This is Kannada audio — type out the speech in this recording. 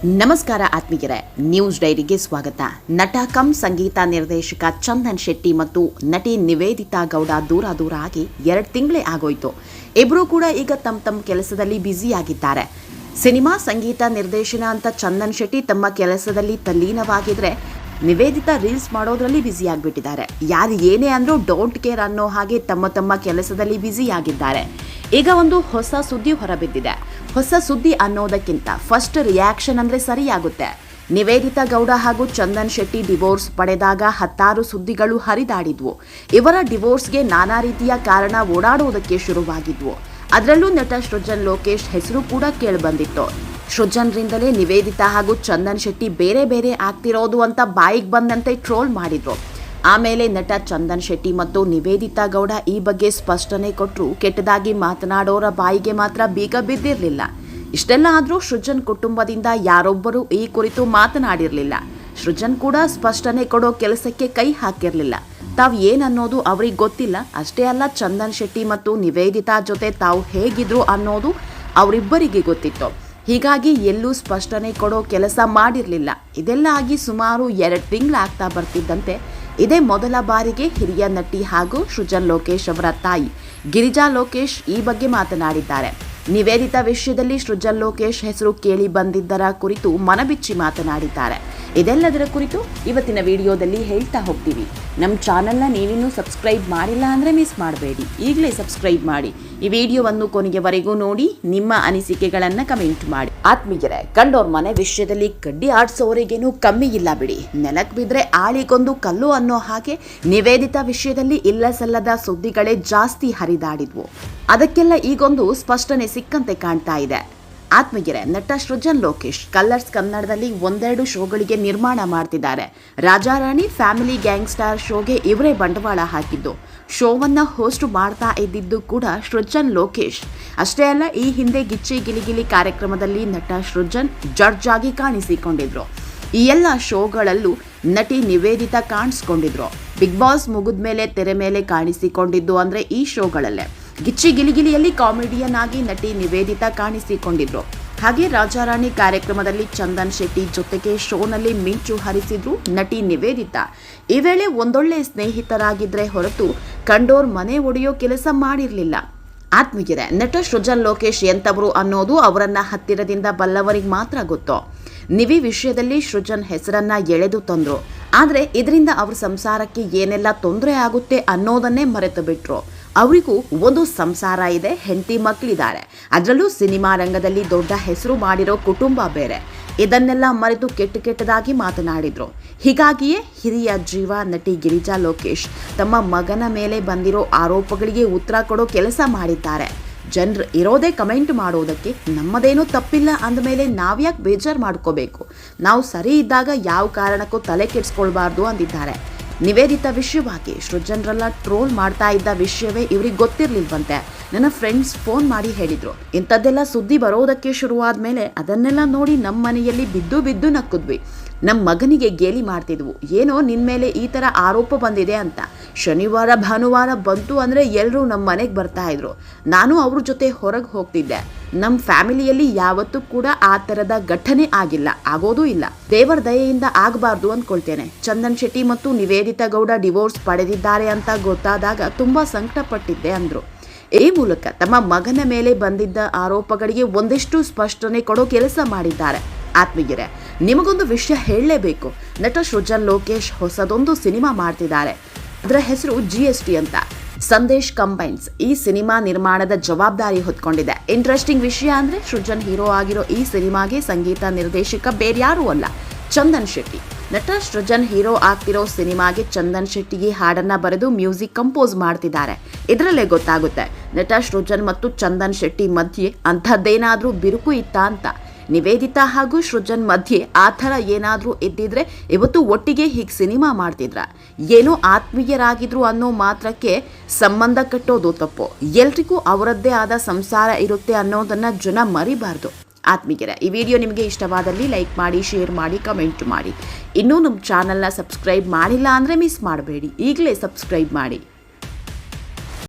ನಮಸ್ಕಾರ ಆತ್ಮೀಯರೇ, ನ್ಯೂಸ್ ಡೈರಿಗೆ ಸ್ವಾಗತ. ನಟ ಕಂ ಸಂಗೀತ ನಿರ್ದೇಶಕ ಚಂದನ್ ಶೆಟ್ಟಿ ಮತ್ತು ನಟಿ ನಿವೇದಿತಾ ಗೌಡ ದೂರ ದೂರ ಆಗಿ ಎರಡು ತಿಂಗಳೇ ಆಗೋಯ್ತು. ಇಬ್ಬರೂ ಕೂಡ ಈಗ ತಮ್ಮ ತಮ್ಮ ಕೆಲಸದಲ್ಲಿ ಬ್ಯುಸಿಯಾಗಿದ್ದಾರೆ. ಸಿನಿಮಾ ಸಂಗೀತ ನಿರ್ದೇಶನ ಅಂತ ಚಂದನ್ ಶೆಟ್ಟಿ ತಮ್ಮ ಕೆಲಸದಲ್ಲಿ ತಲ್ಲೀನವಾಗಿದ್ರೆ ನಿವೇದಿತಾ ರೀಲ್ಸ್ ಮಾಡೋದ್ರಲ್ಲಿ ಬ್ಯುಸಿ ಆಗಿಬಿಟ್ಟಿದ್ದಾರೆ ಯಾರು ಏನೇ ಅಂದರೂ ಡೋಂಟ್ ಕೇರ್ ಅನ್ನೋ ಹಾಗೆ ತಮ್ಮ ತಮ್ಮ ಕೆಲಸದಲ್ಲಿ ಬ್ಯುಸಿ ಆಗಿದ್ದಾರೆ ಈಗ ಒಂದು ಹೊಸ ಸುದ್ದಿ ಹೊರಬಿದ್ದಿದೆ. ಹೊಸ ಸುದ್ದಿ ಅನ್ನೋದಕ್ಕಿಂತ ಫಸ್ಟ್ ರಿಯಾಕ್ಷನ್ ಅಂದ್ರೆ ಸರಿಯಾಗುತ್ತೆ. ನಿವೇದಿತಾ ಗೌಡ ಹಾಗೂ ಚಂದನ್ ಶೆಟ್ಟಿ ಡಿವೋರ್ಸ್ ಪಡೆದಾಗ ಹತ್ತಾರು ಸುದ್ದಿಗಳು ಹರಿದಾಡಿದ್ವು. ಇವರ ಡಿವೋರ್ಸ್ಗೆ ನಾನಾ ರೀತಿಯ ಕಾರಣ ಓಡಾಡುವುದಕ್ಕೆ ಶುರುವಾಗಿದ್ವು. ಅದರಲ್ಲೂ ನಟ ಸೃಜನ್ ಲೋಕೇಶ್ ಹೆಸರು ಕೂಡ ಕೇಳಿಬಂದಿತ್ತು. ಸೃಜನ್ರಿಂದಲೇ ನಿವೇದಿತಾ ಹಾಗೂ ಚಂದನ್ ಶೆಟ್ಟಿ ಬೇರೆ ಬೇರೆ ಆಗ್ತಿರೋದು ಅಂತ ಬಾಯಿಗೆ ಬಂದಂತೆ ಟ್ರೋಲ್ ಮಾಡಿದ್ರು. ಆಮೇಲೆ ನಟ ಚಂದನ್ ಶೆಟ್ಟಿ ಮತ್ತು ನಿವೇದಿತಾ ಗೌಡ ಈ ಬಗ್ಗೆ ಸ್ಪಷ್ಟನೆ ಕೊಟ್ಟರು ಕೆಟ್ಟದಾಗಿ ಮಾತನಾಡೋರ ಬಾಯಿಗೆ ಮಾತ್ರ ಬೀಗ ಬಿದ್ದಿರಲಿಲ್ಲ. ಇಷ್ಟೆಲ್ಲ ಆದರೂ ಸೃಜನ್ ಕುಟುಂಬದಿಂದ ಯಾರೊಬ್ಬರೂ ಈ ಕುರಿತು ಮಾತನಾಡಿರಲಿಲ್ಲ. ಸೃಜನ್ ಕೂಡ ಸ್ಪಷ್ಟನೆ ಕೊಡೋ ಕೆಲಸಕ್ಕೆ ಕೈ ಹಾಕಿರಲಿಲ್ಲ. ತಾವು ಏನನ್ನೋದು ಅವ್ರಿಗೆ ಗೊತ್ತಿಲ್ಲ. ಅಷ್ಟೇ ಅಲ್ಲ ಚಂದನ್ ಶೆಟ್ಟಿ ಮತ್ತು ನಿವೇದಿತಾ ಜೊತೆ ತಾವು ಹೇಗಿದ್ರು ಅನ್ನೋದು ಅವರಿಬ್ಬರಿಗೆ ಗೊತ್ತಿತ್ತು. ಹೀಗಾಗಿ ಎಲ್ಲೂ ಸ್ಪಷ್ಟನೆ ಕೊಡೋ ಕೆಲಸ ಮಾಡಿರಲಿಲ್ಲ. ಇದೆಲ್ಲ ಆಗಿ ಸುಮಾರು ಎರಡು ತಿಂಗಳಾಗ್ತಾ ಬರ್ತಿದ್ದಂತೆ ಇದೇ ಮೊದಲ ಬಾರಿಗೆ ಹಿರಿಯ ನಟಿ ಹಾಗೂ ಸೃಜನ್ ಲೋಕೇಶ್ ಅವರ ತಾಯಿ ಗಿರಿಜಾ ಲೋಕೇಶ್ ಈ ಬಗ್ಗೆ ಮಾತನಾಡಿದ್ದಾರೆ. ನಿವೇದಿತ ವಿಷಯದಲ್ಲಿ ಸೃಜನ್ ಲೋಕೇಶ್ ಹೆಸರು ಕೇಳಿ ಬಂದಿದ್ದರ ಕುರಿತು ಮನಬಿಚ್ಚಿ ಮಾತನಾಡಿದ್ದಾರೆ. ಇದೆಲ್ಲದರ ಕುರಿತು ಇವತ್ತಿನ ವಿಡಿಯೋದಲ್ಲಿ ಹೇಳ್ತಾ ಹೋಗ್ತೀವಿ. ನಮ್ಮ ಚಾನಲ್ನ ನೀವಿನ್ನೂ ಸಬ್ಸ್ಕ್ರೈಬ್ ಮಾಡಿಲ್ಲ ಅಂದರೆ ಮಿಸ್ ಮಾಡಬೇಡಿ. ಈಗಲೇ ಸಬ್ಸ್ಕ್ರೈಬ್ ಮಾಡಿ. ಈ ವಿಡಿಯೋವನ್ನು ಕೊನೆಯವರೆಗೂ ನೋಡಿ, ನಿಮ್ಮ ಅನಿಸಿಕೆಗಳನ್ನು ಕಮೆಂಟ್ ಮಾಡಿ. ಆತ್ಮೀಯರೇ, ಕಂಡೋರ್ ಮನೆ ವಿಷಯದಲ್ಲಿ ಕಡ್ಡಿ ಆಡಿಸೋರಿಗೇನು ಕಮ್ಮಿ ಇಲ್ಲ ಬಿಡಿ. ನೆಲಕ್ಕೆ ಬಿದ್ದರೆ ಆಳಿಗೊಂದು ಕಲ್ಲು ಅನ್ನೋ ಹಾಗೆ ನಿವೇದಿತ ವಿಷಯದಲ್ಲಿ ಇಲ್ಲ ಸಲ್ಲದ ಸುದ್ದಿಗಳೇ ಜಾಸ್ತಿ ಹರಿದಾಡಿದ್ವು. ಅದಕ್ಕೆಲ್ಲ ಈಗೊಂದು ಸ್ಪಷ್ಟನೆ ಸಿಕ್ಕಂತೆ ಕಾಣ್ತಾ ಇದೆ. ಆತ್ಮಗೆರೆ, ನಟ ಸೃಜನ್ ಲೋಕೇಶ್ ಕಲರ್ಸ್ ಕನ್ನಡದಲ್ಲಿ ಒಂದೆರಡು ಶೋಗಳಿಗೆ ನಿರ್ಮಾಣ ಮಾಡ್ತಿದ್ದಾರೆ. ರಾಜಾರಾಣಿ ಫ್ಯಾಮಿಲಿ ಗ್ಯಾಂಗ್ಸ್ಟಾರ್ ಶೋಗೆ ಇವರೇ ಬಂಡವಾಳ ಹಾಕಿದ್ದು. ಶೋವನ್ನ ಹೋಸ್ಟ್ ಮಾಡ್ತಾ ಇದ್ದಿದ್ದು ಕೂಡ ಸೃಜನ್ ಲೋಕೇಶ್. ಅಷ್ಟೇ ಅಲ್ಲ, ಈ ಹಿಂದೆ ಗಿಚ್ಚಿ ಗಿಲಿಗಿಲಿ ಕಾರ್ಯಕ್ರಮದಲ್ಲಿ ನಟ ಸೃಜನ್ ಜಡ್ಜ್ ಆಗಿ ಕಾಣಿಸಿಕೊಂಡಿದ್ರು. ಈ ಎಲ್ಲ ಶೋಗಳಲ್ಲೂ ನಟಿ ನಿವೇದಿತಾ ಕಾಣಿಸ್ಕೊಂಡಿದ್ರು. ಬಿಗ್ ಬಾಸ್ ಮುಗಿದ್ಮೇಲೆ ತೆರೆ ಮೇಲೆ ಕಾಣಿಸಿಕೊಂಡಿದ್ದು ಅಂದ್ರೆ ಈ ಶೋಗಳಲ್ಲೇ. ಗಿಚ್ಚಿ ಗಿಲಿಗಿಲಿಯಲ್ಲಿ ಕಾಮಿಡಿಯನ್ ಆಗಿ ನಟಿ ನಿವೇದಿತಾ ಕಾಣಿಸಿಕೊಂಡಿದ್ರು. ಹಾಗೆ ರಾಜಾರಾಣಿ ಕಾರ್ಯಕ್ರಮದಲ್ಲಿ ಚಂದನ್ ಶೆಟ್ಟಿ ಜೊತೆಗೆ ಶೋನಲ್ಲಿ ಮಿಂಚು ಹರಿಸಿದ್ರು ನಟಿ ನಿವೇದಿತಾ. ಈ ವೇಳೆ ಒಂದೊಳ್ಳೆ ಸ್ನೇಹಿತರಾಗಿದ್ರೆ ಹೊರತು ಕಂಡೋರ್ ಮನೆ ಒಡೆಯೋ ಕೆಲಸ ಮಾಡಿರಲಿಲ್ಲ. ಆತ್ಮೀಯರೇ, ನಟ ಸೃಜನ್ ಲೋಕೇಶ್ ಎಂತವರು ಅನ್ನೋದು ಅವರನ್ನ ಹತ್ತಿರದಿಂದ ಬಲ್ಲವರಿಗೆ ಮಾತ್ರ ಗೊತ್ತು. ನಿವಿ ವಿಷಯದಲ್ಲಿ ಸೃಜನ್ ಹೆಸರನ್ನ ಎಳೆದು ತಂದ್ರು. ಆದ್ರೆ ಇದರಿಂದ ಅವ್ರ ಸಂಸಾರಕ್ಕೆ ಏನೆಲ್ಲ ತೊಂದರೆ ಆಗುತ್ತೆ ಅನ್ನೋದನ್ನೇ ಮರೆತು ಬಿಟ್ರು ಅವರಿಗೂ ಒಂದು ಸಂಸಾರ ಇದೆ, ಹೆಂಡತಿ ಮಕ್ಕಳಿದ್ದಾರೆ ಅದರಲ್ಲೂ ಸಿನಿಮಾ ರಂಗದಲ್ಲಿ ದೊಡ್ಡ ಹೆಸರು ಮಾಡಿರೋ ಕುಟುಂಬ ಬೇರೆ. ಇದನ್ನೆಲ್ಲ ಮರೆತು ಕೆಟ್ಟ ಕೆಟ್ಟದಾಗಿ ಮಾತನಾಡಿದರು. ಹೀಗಾಗಿಯೇ ಹಿರಿಯ ಜೀವ ನಟಿ ಗಿರಿಜಾ ಲೋಕೇಶ್ ತಮ್ಮ ಮಗನ ಮೇಲೆ ಬಂದಿರೋ ಆರೋಪಗಳಿಗೆ ಉತ್ತರ ಕೊಡೋ ಕೆಲಸ ಮಾಡಿದ್ದಾರೆ. ಜನರು ಇರೋದೇ ಕಮೆಂಟ್ ಮಾಡೋದಕ್ಕೆ ನಮ್ಮದೇನೂ ತಪ್ಪಿಲ್ಲ ಅಂದಮೇಲೆ ನಾವ್ಯಾಕೆ ಬೇಜಾರು ಮಾಡ್ಕೋಬೇಕು? ನಾವು ಸರಿ ಇದ್ದಾಗ ಯಾವ ಕಾರಣಕ್ಕೂ ತಲೆ ಕೆಡಿಸ್ಕೊಳ್ಬಾರ್ದು ಅಂದಿದ್ದಾರೆ. ನಿವೇದಿತ ವಿಷಯವಾಗಿ ಸೃಜನ್ರೆಲ್ಲ ಟ್ರೋಲ್ ಮಾಡ್ತಾ ಇದ್ದ ವಿಷಯವೇ ಇವ್ರಿಗೆ ಗೊತ್ತಿರ್ಲಿಲ್ವಂತೆ. ನನ್ನ ಫ್ರೆಂಡ್ಸ್ ಫೋನ್ ಮಾಡಿ ಹೇಳಿದ್ರು. ಇಂಥದ್ದೆಲ್ಲ ಸುದ್ದಿ ಬರೋದಕ್ಕೆ ಶುರುವಾದ ಮೇಲೆ ಅದನ್ನೆಲ್ಲ ನೋಡಿ ನಮ್ಮ ಮನೆಯಲ್ಲಿ ಬಿದ್ದು ಬಿದ್ದು ನಕ್ಕಿದ್ವಿ. ನಮ್ಮ ಮಗನಿಗೆ ಗೇಲಿ ಮಾಡ್ತಿದ್ವು. ಏನೋ ನಿನ್ನ ಮೇಲೆ ಈ ಥರ ಆರೋಪ ಬಂದಿದೆ ಅಂತ. ಶನಿವಾರ, ಭಾನುವಾರ ಬಂತು ಅಂದರೆ ಎಲ್ಲರೂ ನಮ್ಮ ಮನೆಗೆ ಬರ್ತಾ ಇದ್ರು. ನಾನು ಅವ್ರ ಜೊತೆ ಹೊರಗೆ ಹೋಗ್ತಿದ್ದೆ. ನಮ್ಮ ಫ್ಯಾಮಿಲಿಯಲ್ಲಿ ಯಾವತ್ತೂ ಕೂಡ ಆ ಥರದ ಘಟನೆ ಆಗಿಲ್ಲ. ಆಗೋದೂ ಇಲ್ಲ. ದೇವರ ದಯೆಯಿಂದ ಆಗಬಾರ್ದು ಅಂದ್ಕೊಳ್ತೇನೆ ಚಂದನ್ ಶೆಟ್ಟಿ ಮತ್ತು ನಿವೇದಿತಾ ಗೌಡ ಡಿವೋರ್ಸ್ ಪಡೆದಿದ್ದಾರೆ ಅಂತ ಗೊತ್ತಾದಾಗ ತುಂಬ ಸಂಕಟಪಟ್ಟಿದ್ದೆ ಅಂದರು. ಈ ಮೂಲಕ ತಮ್ಮ ಮಗನ ಮೇಲೆ ಬಂದಿದ್ದ ಆರೋಪಗಳಿಗೆ ಒಂದಿಷ್ಟು ಸ್ಪಷ್ಟನೆ ಕೊಡೋ ಕೆಲಸ ಮಾಡಿದ್ದಾರೆ. ಆತ್ಮೀಯರೇ ನಿಮಗೊಂದು ವಿಷಯ ಹೇಳಲೇಬೇಕು. ನಟ ಸೃಜನ್ ಲೋಕೇಶ್ ಹೊಸದೊಂದು ಸಿನಿಮಾ ಮಾಡ್ತಿದ್ದಾರೆ. ಅದರ ಹೆಸರು ಜಿ ಎಸ್ ಟಿ ಅಂತ. ಸಂದೇಶ್ ಕಂಬೈನ್ಸ್ ಈ ಸಿನಿಮಾ ನಿರ್ಮಾಣದ ಜವಾಬ್ದಾರಿ ಹೊತ್ಕೊಂಡಿದೆ. ಇಂಟ್ರೆಸ್ಟಿಂಗ್ ವಿಷಯ ಅಂದರೆ ಸೃಜನ್ ಹೀರೋ ಆಗಿರೋ ಈ ಸಿನಿಮಾಗೆ ಸಂಗೀತ ನಿರ್ದೇಶಕ ಬೇರ್ಯಾರೂ ಅಲ್ಲ, ಚಂದನ್ ಶೆಟ್ಟಿ. ನಟ ಸೃಜನ್ ಹೀರೋ ಆಗ್ತಿರೋ ಸಿನಿಮಾಗೆ ಚಂದನ್ ಶೆಟ್ಟಿಗೆ ಹಾಡನ್ನ ಬರೆದು ಮ್ಯೂಸಿಕ್ ಕಂಪೋಸ್ ಮಾಡ್ತಿದ್ದಾರೆ. ಇದರಲ್ಲೇ ಗೊತ್ತಾಗುತ್ತೆ, ನಟ ಸೃಜನ್ ಮತ್ತು ಚಂದನ್ ಶೆಟ್ಟಿ ಮಧ್ಯೆ ಅಂಥದ್ದೇನಾದರೂ ಬಿರುಕು ಇತ್ತಾ ಅಂತ. ನಿವೇದಿತಾ ಹಾಗೂ ಸೃಜನ್ ಮಧ್ಯೆ ಆ ಥರ ಏನಾದರೂ ಇದ್ದಿದ್ರೆ ಇವತ್ತು ಒಟ್ಟಿಗೆ ಹೀಗೆ ಸಿನಿಮಾ ಮಾಡ್ತಿದ್ರ. ಏನೋ ಆತ್ಮೀಯರಾಗಿದ್ರು ಅನ್ನೋ ಮಾತ್ರಕ್ಕೆ ಸಂಬಂಧ ಕಟ್ಟೋದು ತಪ್ಪು. ಎಲ್ರಿಗೂ ಅವರದ್ದೇ ಆದ ಸಂಸಾರ ಇರುತ್ತೆ ಅನ್ನೋದನ್ನು ಜನ ಮರಿಬಾರ್ದು. ಆತ್ಮೀಯರ, ಈ ವಿಡಿಯೋ ನಿಮಗೆ ಇಷ್ಟವಾದಲ್ಲಿ ಲೈಕ್ ಮಾಡಿ, ಶೇರ್ ಮಾಡಿ, ಕಮೆಂಟ್ ಮಾಡಿ. ಇನ್ನೂ ನಮ್ಮ ಚಾನಲ್ನ ಸಬ್ಸ್ಕ್ರೈಬ್ ಮಾಡಿಲ್ಲ ಅಂದರೆ ಮಿಸ್ ಮಾಡಬೇಡಿ. ಈಗಲೇ ಸಬ್ಸ್ಕ್ರೈಬ್ ಮಾಡಿ.